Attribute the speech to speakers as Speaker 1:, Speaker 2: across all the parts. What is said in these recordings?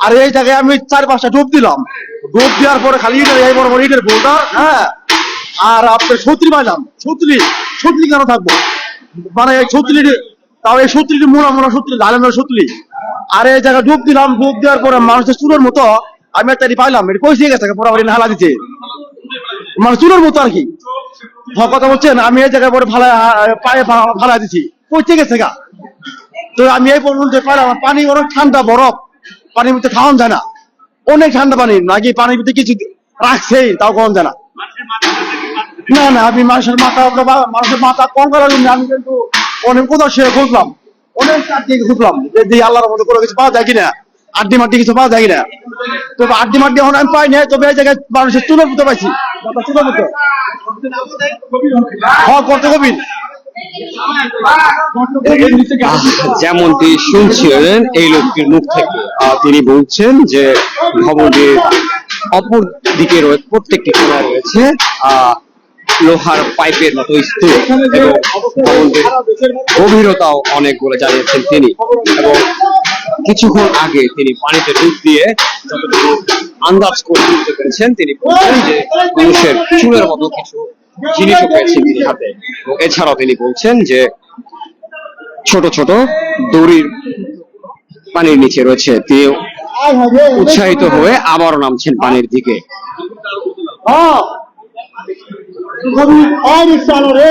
Speaker 1: আর এই জায়গায় আমি চার পাঁচটা ডুব দিলাম। ডুব দেওয়ার পরে খালি এই বড় বড় ইটের বোলটা হ্যাঁ। আর আপনার সত্রি বাজাম সত্রি সত্রি কেন থাকব? মানে এই তাও এই সত্রিটি মোড়া মোড়া সত্রি লালেন্দ্র সত্রি আর এই জায়গায় ডুব দিলাম, ডুব দেওয়ার পরে মানুষের চুলের মতো আমি একটা পাইলাম। এটি কইসে গেছে? এনে হালা দিতে মানে চুলের মতো আর কি। কথা বলছেন, আমি এই জায়গায় পরে ফালা পায়ে ফালা দিছি। গেছে গা? তো আমি এই পর্যন্ত পাইলাম পানি অনেক ঠান্ডা, বরফ। পানির মধ্যে খাওয়ান যায় না। অনেক ঠান্ডা পানি। নাকি পানির মধ্যে কিছু রাখছেই, তাও খাওয়ান যায় না। না না, আমি মানুষের মাথা মানুষের মাথা কম করার জন্য আমি কিন্তু অনেক কোথাও সে খুঁজলাম অনেক খুঁজলাম যে আল্লাহর মতো কিছু পাওয়া যায় কিনা আড্ডি মাড্ডি কিছু পাওয়া যায় কিনা। তবে আড্ডি মাড্ডি এখন আমি পাই না তবে এই জায়গায় মানুষের পাইছি। হ্যাঁ
Speaker 2: আহ, যেমনটি শুনছিলেন এই লোকটির মুখ থেকে তিনি বলছেন যে ভবনটির অপর দিকে প্রত্যেকটি কোনায় রয়েছে আহ, লোহার পাইপের মতো স্তূপ এবং ভবনটির গভীরতাও অনেক বলে জানিয়েছেন তিনি এবং কিছুক্ষণ আগে তিনি পানিতে ডুব দিয়ে যতটুকু আন্দাজ করে তুলতে পেরেছেন, তিনি বলছেন যে মানুষের চুলের মতো কিছু জিনিসও পেয়েছেন তিনি হাতে। এবং এছাড়াও তিনি বলছেন যে ছোট ছোট দড়ির পানির নিচে রয়েছে। তিনি উৎসাহিত হয়ে আবারও নামছেন পানির দিকে।
Speaker 1: হ্যাঁ গভীর অনেক চালো রে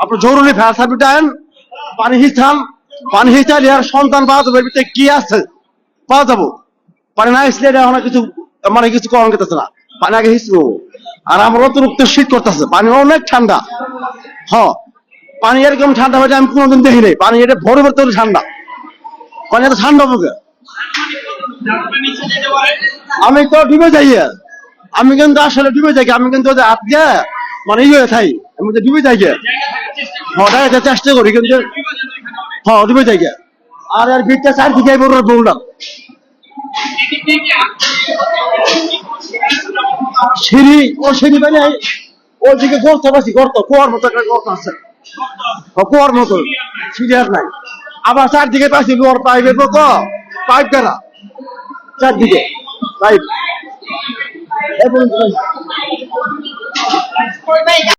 Speaker 1: আপনার জরুরি ফায়ার সার্ভিস আইন পানি হিস্তান পানি হিস্তান আর সন্তান পাওয়া যাবে ভিতরে কি আছে? পাওয়া যাব পানি না হিসলে কিছু মানে কিছু করার করতেছে না। পানি আগে হিসলো আর আমার অতিরিক্ত শীত করতেছে। পানি অনেক ঠান্ডা। হ্যাঁ। পানি এরকম ঠান্ডা হয়েছে আমি কোনোদিন দেখি নাই। পানি এটা ভরে ভরে ঠান্ডা। পানি এত ঠান্ডা হবে আমি তো ডুবে যাই। আমি কিন্তু আসলে ডুবে যাই। আমি কিন্তু হাত মানে ইয়ে থাই। আমি তো ডুবে যাই গিয়া। হ্যাঁ এটা চেষ্টা করি কিন্তু হ্যাঁ ডুবে যাই গিয়া। আর আর বিটটা চারদিকে বড় বললাম সিঁড়ি ও সিঁড়ি মানে ওইদিকে গর্ত পাচ্ছি গর্ত কুয়ার মতো একটা গর্ত আছে ও, কুয়ার মতো সিঁড়ি আর নাই আবার চারদিকে পাচ্ছি লোয়ার পাইপের মতো পাইপ কেনা চারদিকে পাইপ পাইছি।